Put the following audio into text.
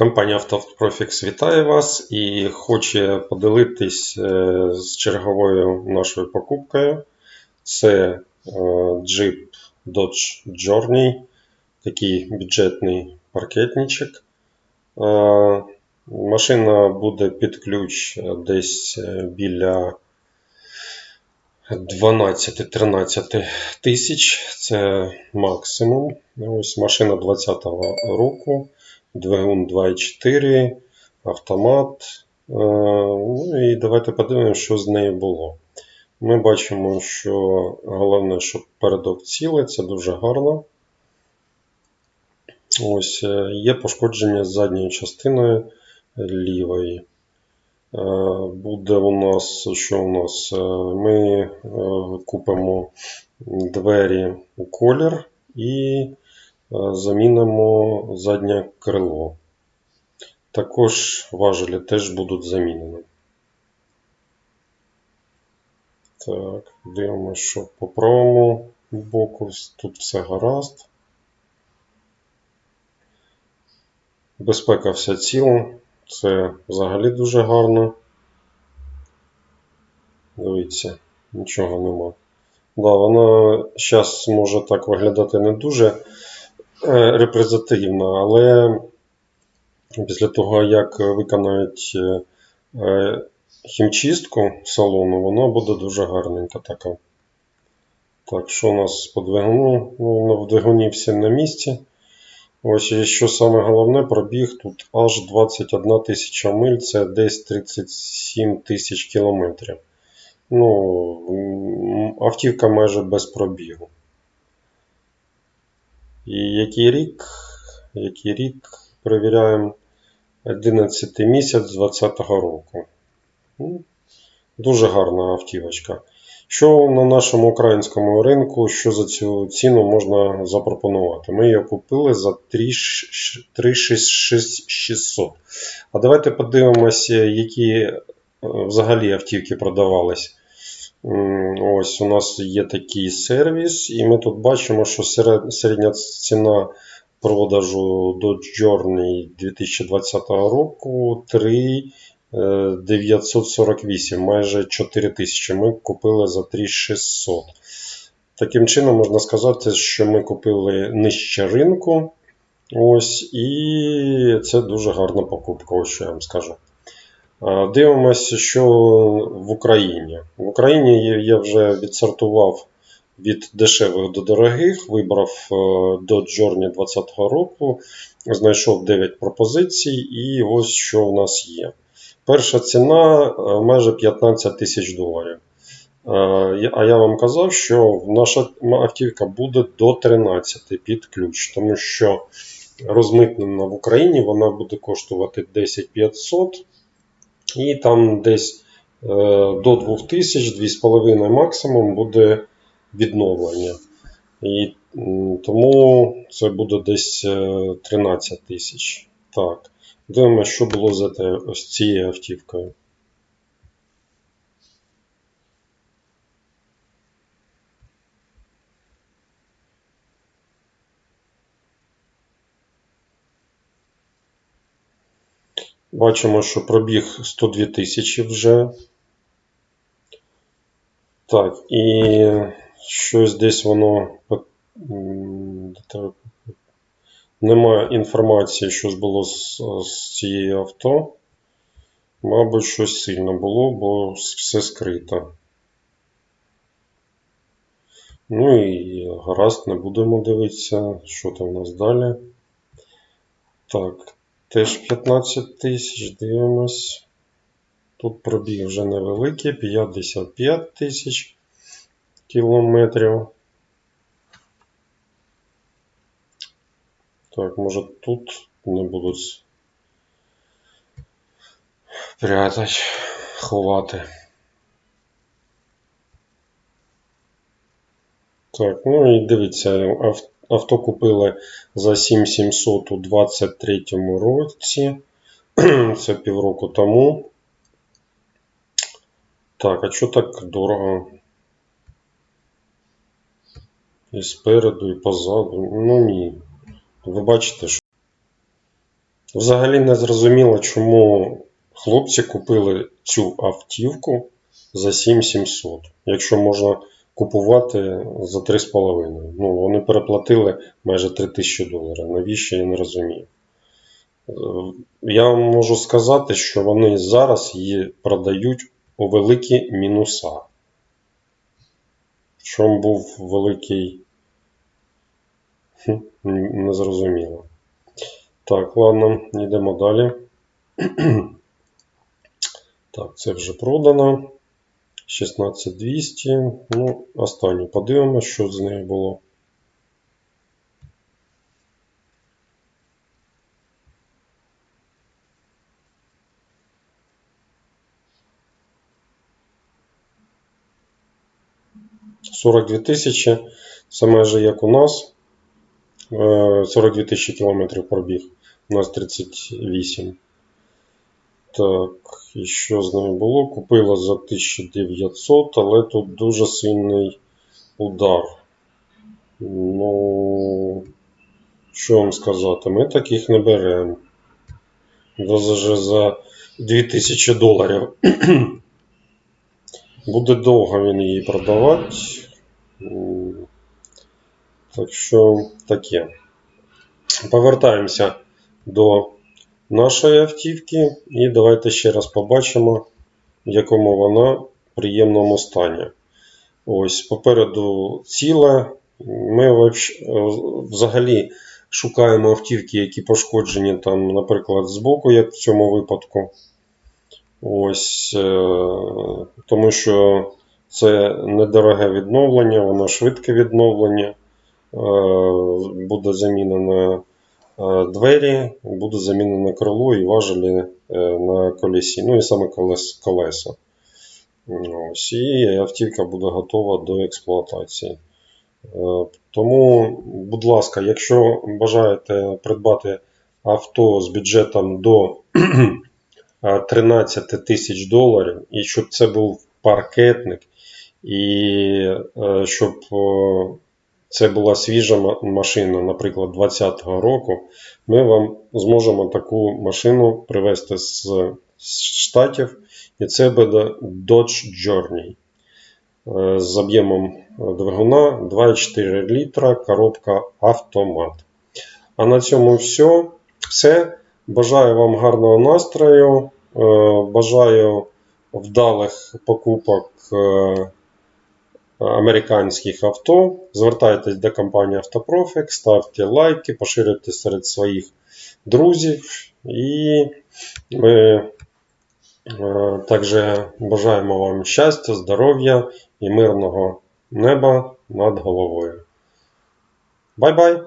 Компанія Автопрофікс вітає вас і хоче поділитись е, з черговою нашою покупкою. Це е, Jeep Dodge Journey, такий бюджетний паркетничок. Е, Машина буде під ключ десь е, біля 12-13 тисяч. Це максимум. Ось машина 20-го року. Двигун 2.4, автомат. Е, Ну і давайте подивимося, що з нею було. Ми бачимо, що головне, щоб передок цілий, це дуже гарно. Ось е, є пошкодження з задньою частиною лівої. Е, Буде у нас, що у нас? Ми купимо двері у колір і замінимо заднє крило. Також важелі теж будуть замінені. Так, дивимося, що по правому боку тут все гаразд. Безпека вся ціла. Це взагалі дуже гарно. Дивіться, нічого нема. Да, вона зараз може так виглядати не дуже е, репрезентативно, але після того, як виконають е, е, хімчистку салону, вона буде дуже гарненька така. Так, що у нас по двигуну? Ну, в двигуні все на місці. Ось і що саме головне, пробіг тут аж 21 тисяча миль, це десь 37 тисяч кілометрів. Ну, автівка майже без пробігу. І який рік? Який рік? Перевіряємо 11 місяць 2020 року. Ну, Дуже гарна автівочка. Що на нашому українському ринку, що за цю ціну можна запропонувати? Ми її купили за 3600. А давайте подивимося, які е, взагалі автівки продавались. Ось у нас є такий сервіс, і ми тут бачимо, що серед- середня ціна продажу Dodge Journey 2020 року 3 е, 948, майже 4 тисячі. Ми купили за 3600. Таким чином, можна сказати, що ми купили нижче ринку. Ось, і це дуже гарна покупка, ось що я вам скажу. Дивимося, що в Україні. В Україні я- вже відсортував від дешевих до дорогих, вибрав е, Dodge Journey 2020 року, знайшов 9 пропозицій, і ось що в нас є. Перша ціна е, майже 15 тисяч доларів. Е, А я вам казав, що наша автівка буде до 13 під ключ, тому що розмитнена в Україні вона буде коштувати 10 500 і там десь е, до 2000, 2,5 максимум буде відновлення. І тому це буде десь е, 13 тисяч. Так. Дивимося, що було за те, ось цією автівкою. Бачимо, що пробіг 102 тисячі вже. Так, і щось десь воно немає інформації, що ж було з, з цією авто. Мабуть, щось сильно було, бо все скрито. Ну і гаразд, не будемо дивитися, що там у нас далі. Так, теж 15 тисяч, дивимось. Тут пробіг вже невеликий, 55 тисяч кілометрів. Так, може тут не будуть прятати, ховати. Так, ну і дивіться, ав- авто купили за 7700 у 23 році. Це півроку тому. Так, а що так дорого? І спереду, і позаду. Ну ні. Ви бачите, що Взагалі не зрозуміло, чому хлопці купили цю автівку за 7700, якщо можна купувати за 3,5. Ну, вони переплатили майже 3000 доларів. Навіщо я не розумію. Е, Я вам можу сказати, що вони зараз її продають у великі мінуса. В чому був великий. Хм, Не зрозуміло. Так, ладно, йдемо далі. Так, це вже продано. 16200. Ну, останню подивимося, що з нею було. Сорок дві тисячі. Це майже як у нас. Е, 42 тисячі кілометрів пробіг. У нас 38. Так, і що з нею було? Купила за 1900, але тут дуже сильний удар. Ну, що вам сказати, ми таких не беремо. Даже за 2000 доларів. Буде довго він її продавати. Так що таке. Повертаємося до нашої автівки і давайте ще раз побачимо, в якому вона приємному стані. Ось попереду ціла. Ми взагалі шукаємо автівки, які пошкоджені, там, наприклад, збоку, як в цьому випадку. Ось, е, тому що це недороге відновлення, воно швидке відновлення. Е, Буде замінено двері, буде замінено крило і важелі е, на колесі, ну і саме колес, колеса. Ось, і автівка буде готова до експлуатації. Е, Тому, будь ласка, якщо бажаєте придбати авто з бюджетом до е, 13 тисяч доларів, і щоб це був паркетник, і е, щоб е, це була свіжа машина, наприклад, 2020 року, ми вам зможемо таку машину привезти з з Штатів, і це буде Dodge Journey е, з об'ємом двигуна 2,4 літра, коробка автомат. А на цьому все. все. Бажаю вам гарного настрою, е, бажаю вдалих покупок е, американських авто. Звертайтесь до компанії Автопрофік, ставте лайки, поширюйте серед своїх друзів. І ми е, також бажаємо вам щастя, здоров'я і мирного неба над головою. Бай-бай!